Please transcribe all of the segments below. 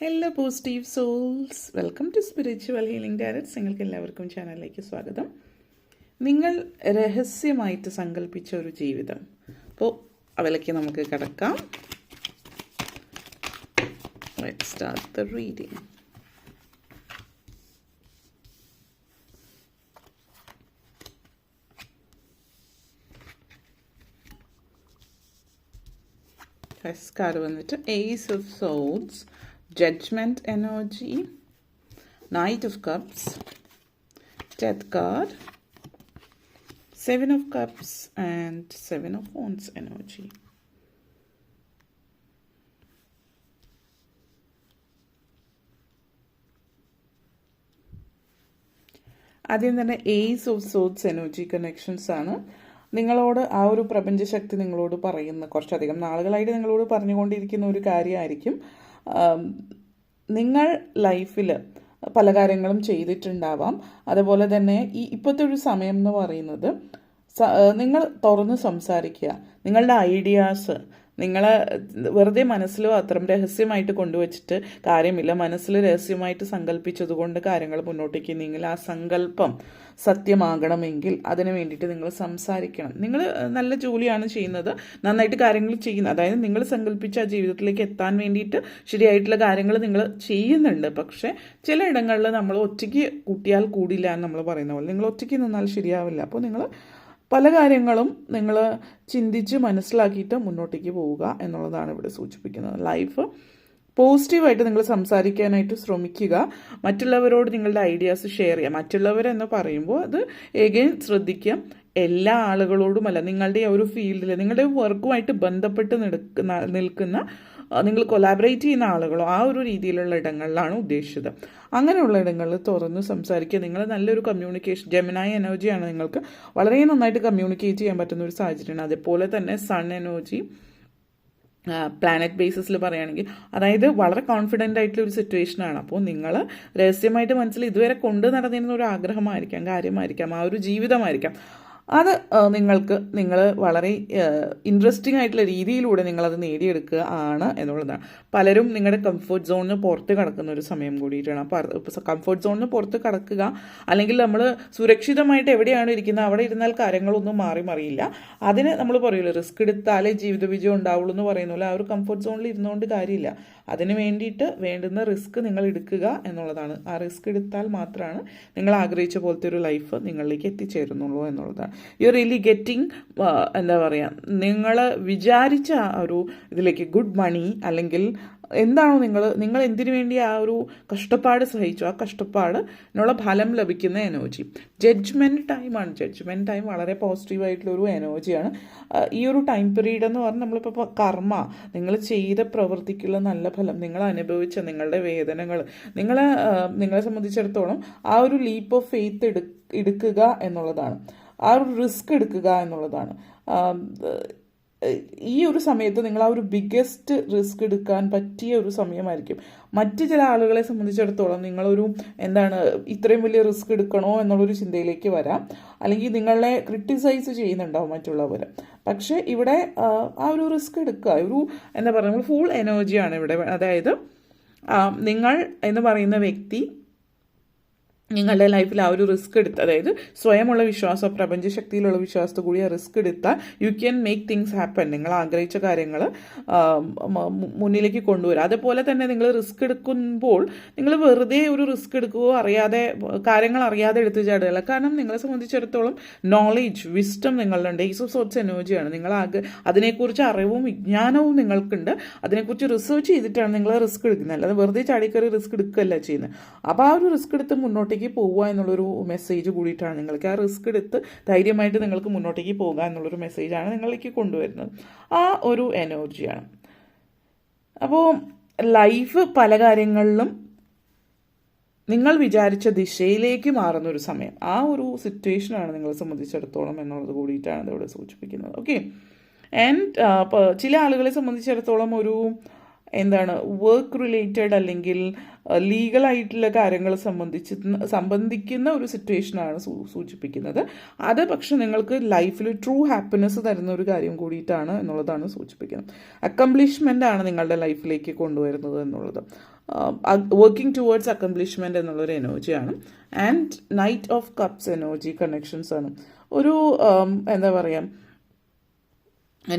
Hello positive souls welcome to spiritual healing directs നിങ്ങൾക്ക് എല്ലാവർക്കും ചാനലിലേക്ക് സ്വാഗതം. നിങ്ങൾ രഹസ്യമായിട്ട് സങ്കല്പിച്ച ഒരു ജീവിതം. അപ്പോൾ അവലേക്ക് നമുക്ക് കിടക്കാം. റീഡിങ് കാർഡ് വന്നിട്ട് ace of swords judgment Energy, Knight of Cups, Death card, Seven of Cups and Seven of Wands energy. ആദ്യം തന്നെ ace of swords energy connections ആണ് നിങ്ങളോട് ആ ഒരു പ്രപഞ്ചശക്തി നിങ്ങളോട് പറയുന്ന കുറച്ചധികം നാളുകളായിട്ട് നിങ്ങളോട് പറഞ്ഞുകൊണ്ടിരിക്കുന്ന ഒരു കാര്യമായിരിക്കും നിങ്ങൾ ലൈഫിൽ പല കാര്യങ്ങളും ചെയ്തിട്ടുണ്ടാവാം. അതുപോലെ തന്നെ ഈ ഇപ്പോഴത്തെ ഒരു സമയം എന്ന് പറയുന്നത് നിങ്ങൾ തുറന്ന് സംസാരിക്കുക. നിങ്ങളുടെ ഐഡിയാസ് നിങ്ങളെ വെറുതെ മനസ്സിൽ മാത്രം രഹസ്യമായിട്ട് കൊണ്ടുവച്ചിട്ട് കാര്യമില്ല. മനസ്സിൽ രഹസ്യമായിട്ട് സങ്കല്പിച്ചത് കൊണ്ട് കാര്യങ്ങൾ മുന്നോട്ടേക്ക് നിങ്ങൾ ആ സങ്കല്പം സത്യമാകണമെങ്കിൽ അതിന് വേണ്ടിയിട്ട് നിങ്ങൾ സംസാരിക്കണം. നിങ്ങൾ നല്ല ജോലിയാണ് ചെയ്യുന്നത്. നന്നായിട്ട് കാര്യങ്ങൾ ചെയ്യുന്നത് അതായത് നിങ്ങൾ സങ്കല്പിച്ച ആ ജീവിതത്തിലേക്ക് എത്താൻ വേണ്ടിയിട്ട് ശരിയായിട്ടുള്ള കാര്യങ്ങൾ നിങ്ങൾ ചെയ്യുന്നുണ്ട്. പക്ഷേ ചില ഇടങ്ങളിൽ നമ്മൾ ഒറ്റയ്ക്ക് കൂട്ടിയാൽ കൂടില്ല എന്ന് നമ്മൾ പറയുന്ന പോലെ നിങ്ങൾ ഒറ്റയ്ക്ക് നിന്നാൽ ശരിയാവില്ല. അപ്പോൾ നിങ്ങൾ പല കാര്യങ്ങളും നിങ്ങൾ ചിന്തിച്ച് മനസ്സിലാക്കിയിട്ട് മുന്നോട്ടേക്ക് പോവുക എന്നുള്ളതാണ് ഇവിടെ സൂചിപ്പിക്കുന്നത്. ലൈഫ് പോസിറ്റീവായിട്ട് നിങ്ങൾ സംസാരിക്കാനായിട്ട് ശ്രമിക്കുക. മറ്റുള്ളവരോട് നിങ്ങളുടെ ഐഡിയാസ് ഷെയർ ചെയ്യുക. മറ്റുള്ളവരെന്ന് പറയുമ്പോൾ അത് എഗെയിൻ ശ്രദ്ധിക്കുക. എല്ലാ ആളുകളോടുമല്ല നിങ്ങളുടെ ഒരു ഫീൽഡിൽ നിങ്ങളുടെ വർക്കുമായിട്ട് ബന്ധപ്പെട്ട് നിൽക്കുന്ന നിങ്ങൾ കൊലാബറേറ്റ് ചെയ്യുന്ന ആളുകളോ ആ ഒരു രീതിയിലുള്ള ഇടങ്ങളിലാണ് ഉദ്ദേശിച്ചത്. അങ്ങനെയുള്ള ഇടങ്ങളിൽ തുറന്ന് സംസാരിക്കുക. നിങ്ങൾ നല്ലൊരു കമ്മ്യൂണിക്കേഷൻ ജെമിനായ എനർജിയാണ് നിങ്ങൾക്ക് വളരെ നന്നായിട്ട് കമ്മ്യൂണിക്കേറ്റ് ചെയ്യാൻ പറ്റുന്ന ഒരു സാഹചര്യമാണ്. അതേപോലെ തന്നെ സൺ എനർജി പ്ലാനറ്റ് ബേസിസിൽ പറയുകയാണെങ്കിൽ അതായത് വളരെ കോൺഫിഡന്റ് ആയിട്ടുള്ള ഒരു സിറ്റുവേഷനാണ് അപ്പോൾ നിങ്ങൾ രഹസ്യമായിട്ട് മനസ്സിൽ ഇതുവരെ കൊണ്ടു നടന്നിരുന്ന ഒരു ആഗ്രഹമായിരിക്കാം കാര്യമായിരിക്കാം ആ ഒരു ജീവിതമായിരിക്കാം. അത് നിങ്ങൾക്ക് നിങ്ങൾ വളരെ ഇൻട്രസ്റ്റിംഗ് ആയിട്ടുള്ള രീതിയിലൂടെ നിങ്ങളത് നേടിയെടുക്കുക ആണ് എന്നുള്ളതാണ്. പലരും നിങ്ങളുടെ കംഫർട്ട് സോണിന് പുറത്ത് കടക്കുന്ന ഒരു സമയം കൂടിയിട്ടാണ്. അപ്പോൾ കംഫർട്ട് സോണിന് പുറത്ത് കടക്കുക അല്ലെങ്കിൽ നമ്മൾ സുരക്ഷിതമായിട്ട് എവിടെയാണ് ഇരിക്കുന്നത് അവിടെ ഇരുന്നാൽ കാര്യങ്ങളൊന്നും മാറി മറിയില്ല. അതിന് നമ്മൾ പറയുമല്ലോ റിസ്ക് എടുത്താലേ ജീവിത വിജയം ഉണ്ടാവുള്ളൂ എന്ന് പറയുന്നില്ല ആ ഒരു കംഫർട്ട് സോണിൽ ഇരുന്നുകൊണ്ട് കാര്യമില്ല. അതിന് വേണ്ടിയിട്ട് വേണ്ടുന്ന റിസ്ക് നിങ്ങൾ എടുക്കുക എന്നുള്ളതാണ്. ആ റിസ്ക് എടുത്താൽ മാത്രമാണ് നിങ്ങൾ ആഗ്രഹിച്ച പോലത്തെ ഒരു ലൈഫ് നിങ്ങളിലേക്ക് എത്തിച്ചേരുന്നുള്ളൂ എന്നുള്ളതാണ്. യു റിയലി ഗെറ്റിംഗ് എന്താ പറയുക നിങ്ങൾ വിചാരിച്ച ഒരു ഇതിലേക്ക് ഗുഡ് മണി അല്ലെങ്കിൽ എന്താണോ നിങ്ങൾ നിങ്ങൾ എന്തിനു വേണ്ടി ആ ഒരു കഷ്ടപ്പാട് സഹിച്ചു ആ കഷ്ടപ്പാടിനുള്ള ഫലം ലഭിക്കുന്ന എനർജി ജഡ്ജ്മെന്റ് ടൈമാണ് ജഡ്ജ്മെന്റ് ടൈം വളരെ പോസിറ്റീവായിട്ടുള്ള ഒരു എനർജിയാണ് ഈ ഒരു ടൈം പീരീഡ് എന്ന് പറഞ്ഞാൽ നമ്മളിപ്പോൾ കർമ്മ നിങ്ങൾ ചെയ്ത പ്രവൃത്തിക്കുള്ള നല്ല ഫലം നിങ്ങൾ അനുഭവിച്ച നിങ്ങളുടെ വേദനകൾ. നിങ്ങളെ നിങ്ങളെ സംബന്ധിച്ചിടത്തോളം ആ ഒരു ലീപ്പ് ഓഫ് ഫെയ്ത്ത് എടുക്കുക എന്നുള്ളതാണ്. ആ ഒരു റിസ്ക് എടുക്കുക എന്നുള്ളതാണ്. ഈ ഒരു സമയത്ത് നിങ്ങൾ ആ ഒരു ബിഗ്ഗസ്റ്റ് റിസ്ക് എടുക്കാൻ പറ്റിയ ഒരു സമയമായിരിക്കും. മറ്റ് ചില ആളുകളെ സംബന്ധിച്ചിടത്തോളം നിങ്ങളൊരു എന്താണ് ഇത്രയും വലിയ റിസ്ക് എടുക്കണോ എന്നുള്ളൊരു ചിന്തയിലേക്ക് വരാം. അല്ലെങ്കിൽ നിങ്ങളെ ക്രിട്ടിസൈസ് ചെയ്യുന്നുണ്ടാവും മറ്റുള്ളവർ. പക്ഷേ ഇവിടെ ആ, ഒരു റിസ്ക് എടുക്കുക. ഒരു എന്താ പറയുക ഫുൾ എനർജിയാണ് ഇവിടെ. അതായത് നിങ്ങൾ എന്ന് പറയുന്ന വ്യക്തി നിങ്ങളുടെ ലൈഫിൽ ആ ഒരു റിസ്ക് എടുത്ത് അതായത് സ്വയമുള്ള വിശ്വാസം പ്രപഞ്ചശക്തിയിലുള്ള വിശ്വാസത്തെ കൂടി ആ റിസ്ക് എടുത്താൽ you can make things happen നിങ്ങൾ ആഗ്രഹിച്ച കാര്യങ്ങൾ മുന്നിലേക്ക് കൊണ്ടുവരിക അതുപോലെ തന്നെ നിങ്ങൾ റിസ്ക് എടുക്കുമ്പോൾ നിങ്ങൾ വെറുതെ ഒരു റിസ്ക് എടുക്കുകയോ അറിയാതെ കാര്യങ്ങൾ അറിയാതെ എടുത്തു ചാടുകയല്ല. കാരണം നിങ്ങളെ സംബന്ധിച്ചിടത്തോളം നോളേജ് വിസ്റ്റം നിങ്ങളുണ്ട് ഈസ് ഓഫ് സോർട്സ് എനർജിയാണ് നിങ്ങൾ അതിനെക്കുറിച്ച് അറിവും വിജ്ഞാനവും നിങ്ങൾക്കുണ്ട്. അതിനെക്കുറിച്ച് റിസർച്ച് ചെയ്തിട്ടാണ് നിങ്ങൾ റിസ്ക് എടുക്കുന്നത്. അല്ലാതെ വെറുതെ ചാടിക്കറി റിസ്ക് എടുക്കുകയല്ല ചെയ്യുന്നത്. അപ്പോൾ ആ ഒരു റിസ്ക് എടുത്ത് മുന്നോട്ടേക്ക് പോവുക എന്നുള്ളൊരു മെസ്സേജ് കൂടിയിട്ടാണ് നിങ്ങൾക്ക് ആ റിസ്ക് എടുത്ത് ധൈര്യമായിട്ട് നിങ്ങൾക്ക് മുന്നോട്ടേക്ക് പോകുക എന്നുള്ളൊരു മെസ്സേജാണ് നിങ്ങളിലേക്ക് കൊണ്ടുവരുന്നത്. ആ ഒരു എനർജിയാണ് അപ്പോൾ ലൈഫ് പല കാര്യങ്ങളിലും നിങ്ങൾ വിചാരിച്ച ദിശയിലേക്ക് മാറുന്ന ഒരു സമയം. ആ ഒരു സിറ്റുവേഷനാണ് നിങ്ങളെ സംബന്ധിച്ചിടത്തോളം എന്നുള്ളത് കൂടിയിട്ടാണ് ഇതിവിടെ സൂചിപ്പിക്കുന്നത്. ഓക്കെ ആൻഡ് ചില ആളുകളെ സംബന്ധിച്ചിടത്തോളം ഒരു എന്താണ് വർക്ക് റിലേറ്റഡ് അല്ലെങ്കിൽ ലീഗലായിട്ടുള്ള കാര്യങ്ങൾ സംബന്ധിച്ച് സംബന്ധിക്കുന്ന ഒരു സിറ്റുവേഷനാണ് സൂചിപ്പിക്കുന്നത്. അത് പക്ഷെ നിങ്ങൾക്ക് ലൈഫിൽ ട്രൂ ഹാപ്പിനെസ് തരുന്ന ഒരു കാര്യം കൂടിയിട്ടാണ് എന്നുള്ളതാണ് സൂചിപ്പിക്കുന്നത്. അക്കംപ്ലിഷ്മെന്റ് ആണ് നിങ്ങളുടെ ലൈഫിലേക്ക് കൊണ്ടുവരുന്നത് എന്നുള്ളത്. വർക്കിംഗ് ടുവേർഡ്സ് അക്കംപ്ലിഷ്മെന്റ് എന്നുള്ളൊരു എനർജിയാണ് and knight of cups energy connections ആണ്. ഒരു എന്താ പറയുക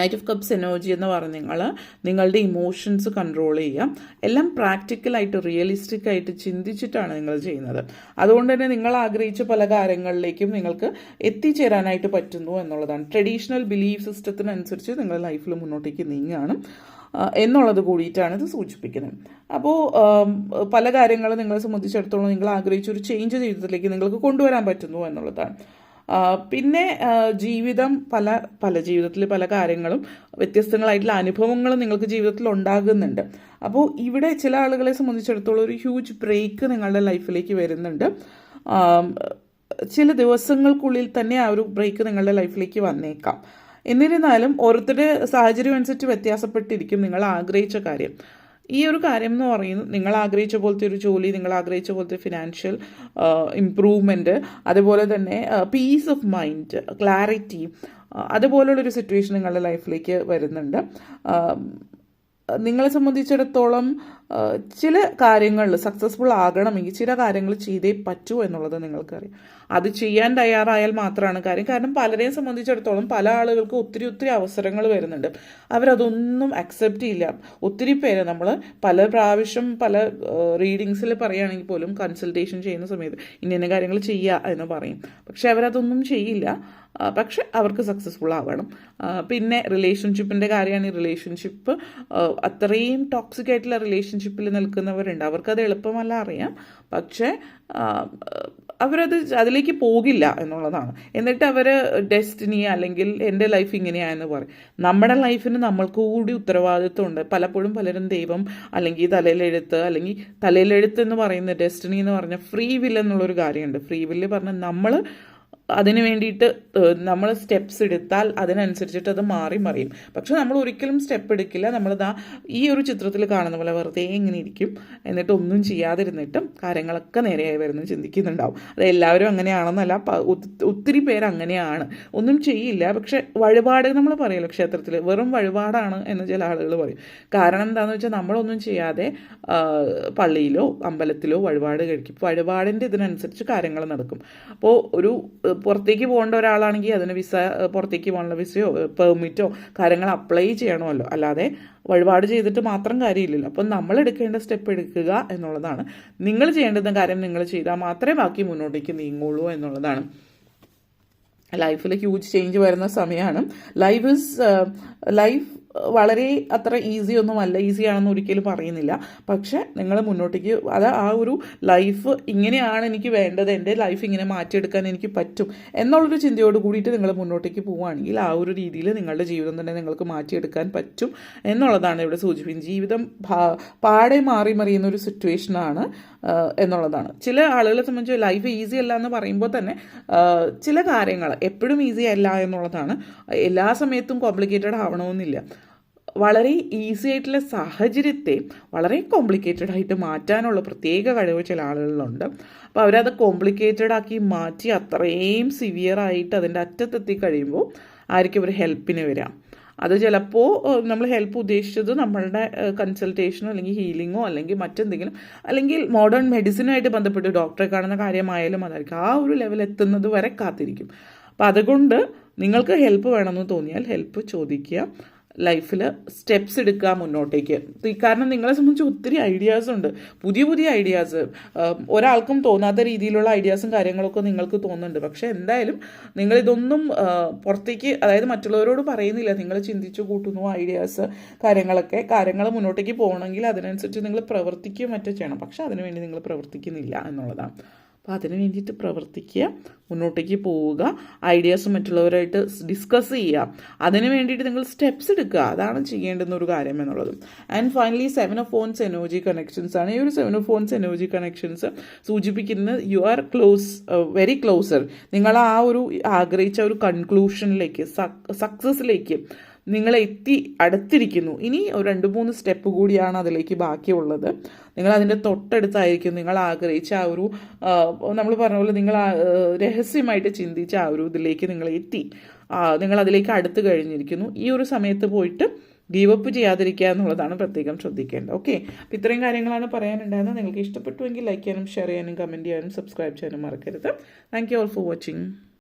നൈറ്റ് ഓഫ് കപ്സ് എനർജി എന്ന് പറഞ്ഞ് നിങ്ങൾ നിങ്ങളുടെ ഇമോഷൻസ് കൺട്രോൾ ചെയ്യുക എല്ലാം പ്രാക്ടിക്കലായിട്ട് റിയലിസ്റ്റിക് ആയിട്ട് ചിന്തിച്ചിട്ടാണ് നിങ്ങൾ ചെയ്യുന്നത്. അതുകൊണ്ട് തന്നെ നിങ്ങൾ ആഗ്രഹിച്ച പല കാര്യങ്ങളിലേക്കും നിങ്ങൾക്ക് എത്തിച്ചേരാനായിട്ട് പറ്റുന്നു എന്നുള്ളതാണ്. ട്രഡീഷണൽ ബിലീഫ് സിസ്റ്റത്തിനനുസരിച്ച് നിങ്ങൾ ലൈഫിൽ മുന്നോട്ടേക്ക് നീങ്ങുകയാണ് എന്നുള്ളത് കൂടിയിട്ടാണ് ഇത് സൂചിപ്പിക്കുന്നത്. അപ്പോൾ പല കാര്യങ്ങളും നിങ്ങളെ സംബന്ധിച്ചിടത്തോളം നിങ്ങൾ ആഗ്രഹിച്ച ഒരു ചേഞ്ച് ജീവിതത്തിലേക്ക് നിങ്ങൾക്ക് കൊണ്ടുവരാൻ പറ്റുന്നു എന്നുള്ളതാണ്. പിന്നെ ജീവിതം പല പല ജീവിതത്തിൽ പല കാര്യങ്ങളും വ്യത്യസ്തങ്ങളായിട്ടുള്ള അനുഭവങ്ങളും നിങ്ങൾക്ക് ജീവിതത്തിൽ ഉണ്ടാകുന്നുണ്ട്. അപ്പോൾ ഇവിടെ ചില ആളുകളെ സംബന്ധിച്ചിടത്തോളം ഒരു ഹ്യൂജ് ബ്രേക്ക് നിങ്ങളുടെ ലൈഫിലേക്ക് വരുന്നുണ്ട്. ചില ദിവസങ്ങൾക്കുള്ളിൽ തന്നെ ആ ഒരു ബ്രേക്ക് നിങ്ങളുടെ ലൈഫിലേക്ക് വന്നേക്കാം. എന്നിരുന്നാലും ഓരോരുത്തരുടെ സാഹചര്യം അനുസരിച്ച് വ്യത്യാസപ്പെട്ടിരിക്കും നിങ്ങൾ ആഗ്രഹിച്ച കാര്യം. ഈ ഒരു കാര്യം എന്ന് പറയുന്നത് നിങ്ങൾ ആഗ്രഹിച്ച പോലത്തെ ഒരു ജോലി നിങ്ങൾ ആഗ്രഹിച്ച പോലത്തെ ഫിനാൻഷ്യൽ ഇമ്പ്രൂവ്മെന്റ് അതുപോലെ തന്നെ പീസ് ഓഫ് മൈൻഡ് ക്ലാരിറ്റി അതുപോലുള്ളൊരു സിറ്റുവേഷൻ നിങ്ങളുടെ ലൈഫിലേക്ക് വരുന്നുണ്ട്. നിങ്ങളെ സംബന്ധിച്ചിടത്തോളം ചില കാര്യങ്ങളിൽ സക്സസ്ഫുൾ ആകണമെങ്കിൽ ചില കാര്യങ്ങൾ ചെയ്തേ പറ്റൂ എന്നുള്ളത് നിങ്ങൾക്കറിയാം. അത് ചെയ്യാൻ തയ്യാറായാൽ മാത്രമാണ് കാര്യം. കാരണം പലരെയും സംബന്ധിച്ചിടത്തോളം പല ആളുകൾക്ക് ഒത്തിരി ഒത്തിരി അവസരങ്ങൾ വരുന്നുണ്ട്. അവരതൊന്നും അക്സെപ്റ്റ് ചെയ്യില്ല. ഒത്തിരി പേര് നമ്മൾ പല പ്രാവശ്യം പല റീഡിങ്സിൽ പറയുകയാണെങ്കിൽ പോലും കൺസൾട്ടേഷൻ ചെയ്യുന്ന സമയത്ത് ഇന്ന കാര്യങ്ങൾ ചെയ്യുക എന്ന് പറയും. പക്ഷെ അവരതൊന്നും ചെയ്യില്ല. പക്ഷെ അവർക്ക് സക്സസ്ഫുൾ ആവണം. പിന്നെ റിലേഷൻഷിപ്പിന്റെ കാര്യമാണ് ഈ റിലേഷൻഷിപ്പ് അത്രയും ടോക്സിക് ആയിട്ടുള്ള റിലേഷൻഷിപ്പിൽ നിൽക്കുന്നവരുണ്ട്. അവർക്കത് എളുപ്പമല്ല അറിയാം. പക്ഷേ അവരത് അതിലേക്ക് പോകില്ല എന്നുള്ളതാണ്. എന്നിട്ട് അവർ ഡെസ്റ്റിനി അല്ലെങ്കിൽ എന്റെ ലൈഫ് ഇങ്ങനെയാണെന്ന് പറയും. നമ്മുടെ ലൈഫിന് നമ്മൾക്ക് കൂടി ഉത്തരവാദിത്വമുണ്ട്. പലപ്പോഴും പലരും ദൈവം അല്ലെങ്കിൽ തലയിലെഴുത്ത് അല്ലെങ്കിൽ തലയിലെഴുത്ത് എന്ന് പറയുന്ന ഡെസ്റ്റിനി എന്ന് പറഞ്ഞ ഫ്രീ വിൽ എന്നുള്ളൊരു കാര്യമുണ്ട്. ഫ്രീ വില്ല് പറഞ്ഞാൽ നമ്മൾ അതിന് വേണ്ടിയിട്ട് നമ്മൾ സ്റ്റെപ്സ് എടുത്താൽ അതിനനുസരിച്ചിട്ട് അത് മാറി മറിയും. പക്ഷെ നമ്മൾ ഒരിക്കലും സ്റ്റെപ്പ് എടുക്കില്ല. നമ്മളിതാ ഈ ഒരു ചിത്രത്തിൽ കാണുന്ന പോലെ വെറുതെ ഇങ്ങനെ ഇരിക്കും. എന്നിട്ട് ഒന്നും ചെയ്യാതിരുന്നിട്ടും കാര്യങ്ങളൊക്കെ നേരെയായി വരുന്നു ചിന്തിക്കുന്നുണ്ടാവും. അത് എല്ലാവരും അങ്ങനെയാണെന്നല്ല ഒത്തിരി പേര് അങ്ങനെയാണ്. ഒന്നും ചെയ്യില്ല. പക്ഷെ വഴിപാട് നമ്മൾ പറയുമല്ലോ ക്ഷേത്രത്തിൽ വെറും വഴിപാടാണ് എന്ന് ചില ആളുകൾ പറയും. കാരണം എന്താണെന്ന് വെച്ചാൽ നമ്മളൊന്നും ചെയ്യാതെ പള്ളിയിലോ അമ്പലത്തിലോ വഴിപാട് കഴിക്കും. വഴിപാടിന്റെ ഇതിനനുസരിച്ച് കാര്യങ്ങൾ നടക്കും. അപ്പോൾ ഒരു പുറത്തേക്ക് പോകേണ്ട ഒരാളാണെങ്കിൽ അതിന് വിസ പുറത്തേക്ക് പോകാനുള്ള വിസയോ പെർമിറ്റോ കാര്യങ്ങൾ അപ്ലൈ ചെയ്യണമല്ലോ. അല്ലാതെ വഴിപാട് ചെയ്തിട്ട് മാത്രം കാര്യമില്ലല്ലോ. അപ്പം നമ്മൾ എടുക്കേണ്ട സ്റ്റെപ്പ് എടുക്കുക എന്നുള്ളതാണ്. നിങ്ങൾ ചെയ്യേണ്ടുന്ന കാര്യം നിങ്ങൾ ചെയ്താൽ മാത്രമേ ബാക്കി മുന്നോട്ടേക്ക് നീങ്ങുള്ളൂ എന്നുള്ളതാണ്. ലൈഫിൽ ഹ്യൂജ് ചേഞ്ച് വരുന്ന സമയമാണ്. ലൈഫ് ഇസ് ലൈഫ് വളരെ അത്ര ഈസി ഒന്നുമല്ല. ഈസി ആണെന്ന് ഒരിക്കലും പറയുന്നില്ല. പക്ഷെ നിങ്ങൾ മുന്നോട്ടേക്ക് അത് ആ ഒരു ലൈഫ് ഇങ്ങനെയാണ് എനിക്ക് വേണ്ടത്. എന്റെ ലൈഫ് ഇങ്ങനെ മാറ്റിയെടുക്കാൻ എനിക്ക് പറ്റും എന്നുള്ളൊരു ചിന്തയോട് കൂടിയിട്ട് നിങ്ങൾ മുന്നോട്ടേക്ക് പോവുകയാണെങ്കിൽ ആ ഒരു രീതിയിൽ നിങ്ങളുടെ ജീവിതം തന്നെ നിങ്ങൾക്ക് മാറ്റിയെടുക്കാൻ പറ്റും എന്നുള്ളതാണ് ഇവിടെ സൂചിപ്പിക്കുന്നത്. ജീവിതം പാടെ മാറി മറിയുന്ന ഒരു സിറ്റുവേഷനാണ് എന്നുള്ളതാണ്. ചില ആളുകളെ സംബന്ധിച്ച് ലൈഫ് ഈസി അല്ല എന്ന് പറയുമ്പോൾ തന്നെ ചില കാര്യങ്ങൾ എപ്പോഴും ഈസി അല്ല എന്നുള്ളതാണ്. എല്ലാ സമയത്തും കോംപ്ലിക്കേറ്റഡ് ആവണമെന്നില്ല. വളരെ ഈസി ആയിട്ടുള്ള സാഹചര്യത്തെ വളരെ കോംപ്ലിക്കേറ്റഡ് ആയിട്ട് മാറ്റാനുള്ള പ്രത്യേക കഴിവ് ചില ആളുകളിലുണ്ട്. അപ്പോൾ അവരത് കോംപ്ലിക്കേറ്റഡ് ആക്കി മാറ്റി അത്രയും സിവിയർ ആയിട്ട് അതിന്റെ അറ്റത്തെത്തി കഴിയുമ്പോൾ ആയിരിക്കും ഒരു ഹെൽപ്പിന് വരിക. അത് ചിലപ്പോൾ നമ്മൾ ഹെൽപ്പ് ഉദ്ദേശിച്ചത് നമ്മളുടെ കൺസൾട്ടേഷനോ അല്ലെങ്കിൽ ഹീലിങ്ങോ അല്ലെങ്കിൽ മറ്റെന്തെങ്കിലും അല്ലെങ്കിൽ മോഡേൺ മെഡിസിനുമായിട്ട് ബന്ധപ്പെട്ട് ഡോക്ടറെ കാണുന്ന കാര്യമായാലും അതായിരിക്കും. ആ ഒരു ലെവൽ എത്തുന്നത് വരെ കാത്തിരിക്കും. അപ്പം അതുകൊണ്ട് നിങ്ങൾക്ക് ഹെൽപ്പ് വേണമെന്ന് തോന്നിയാൽ ഹെൽപ്പ് ചോദിക്കുക. ലൈഫിൽ സ്റ്റെപ്സ് എടുക്കുക മുന്നോട്ടേക്ക്. കാരണം നിങ്ങളെ സംബന്ധിച്ച് ഒത്തിരി ഐഡിയാസ് ഉണ്ട്. പുതിയ പുതിയ ഐഡിയാസ് ഒരാൾക്കും തോന്നാത്ത രീതിയിലുള്ള ഐഡിയാസും കാര്യങ്ങളൊക്കെ നിങ്ങൾക്ക് തോന്നുന്നുണ്ട്. പക്ഷേ എന്തായാലും നിങ്ങൾ ഇതൊന്നും പുറത്തേക്ക് അതായത് മറ്റുള്ളവരോട് പറയുന്നില്ല. നിങ്ങൾ ചിന്തിച്ചു കൂട്ടുന്നു ഐഡിയാസ് കാര്യങ്ങളൊക്കെ. കാര്യങ്ങൾ മുന്നോട്ടേക്ക് പോകണമെങ്കിൽ അതിനനുസരിച്ച് നിങ്ങൾ പ്രവർത്തിക്കുകയും മറ്റോ ചെയ്യണം. പക്ഷേ അതിനുവേണ്ടി നിങ്ങൾ പ്രവർത്തിക്കുന്നില്ല എന്നുള്ളതാണ്. അപ്പോൾ അതിന് വേണ്ടിയിട്ട് പ്രവർത്തിക്കുക മുന്നോട്ടേക്ക് പോവുക ഐഡിയാസ് മറ്റുള്ളവരായിട്ട് ഡിസ്കസ് ചെയ്യുക. അതിന് വേണ്ടിയിട്ട് നിങ്ങൾ സ്റ്റെപ്സ് എടുക്കുക. അതാണ് ചെയ്യേണ്ടുന്ന ഒരു കാര്യം എന്നുള്ളത്. ആൻഡ് ഫൈനലി സെവൻ ഓഫ് ഫോൺസ് എനർജി കണക്ഷൻസ് ആണ്. ഈ ഒരു സെവൻ ഓഫ് ഫോൺസ് എനർജി കണക്ഷൻസ് സൂചിപ്പിക്കുന്നത് you are close very closer നിങ്ങൾ ആ ഒരു ആഗ്രഹിച്ച ഒരു കൺക്ലൂഷനിലേക്ക് സക്സസ്സിലേക്ക് നിങ്ങൾ എത്തി അടുത്തിരിക്കുന്നു. ഇനി ഒരു രണ്ട് മൂന്ന് സ്റ്റെപ്പ് കൂടിയാണ് അതിലേക്ക് ബാക്കിയുള്ളത്. നിങ്ങൾ അതിന്റെ തൊട്ടടുത്തായിരിക്കും. നിങ്ങൾ ആഗ്രഹിച്ച ആ ഒരു നമ്മൾ പറഞ്ഞ പോലെ നിങ്ങൾ രഹസ്യമായിട്ട് ചിന്തിച്ച ആ ഒരു ഇതിലേക്ക് നിങ്ങൾ എത്തി. നിങ്ങൾ അതിലേക്ക് അടുത്ത് കഴിഞ്ഞിരിക്കുന്നു. ഈ ഒരു സമയത്ത് പോയിട്ട് ഗീവപ്പ് അപ്പ് ചെയ്യാതിരിക്കുക എന്നുള്ളതാണ് പ്രത്യേകം ശ്രദ്ധിക്കേണ്ടത്. ഓക്കെ അപ്പോൾ ഇത്രയും കാര്യങ്ങളാണ് പറയാനുണ്ടായിരുന്നത്. നിങ്ങൾക്ക് ഇഷ്ടപ്പെട്ടുവെങ്കിൽ ലൈക്ക് ചെയ്യാനും ഷെയർ ചെയ്യാനും കമന്റ് ചെയ്യാനും സബ്സ്ക്രൈബ് ചെയ്യാനും മറക്കരുത്. Thank you all for watching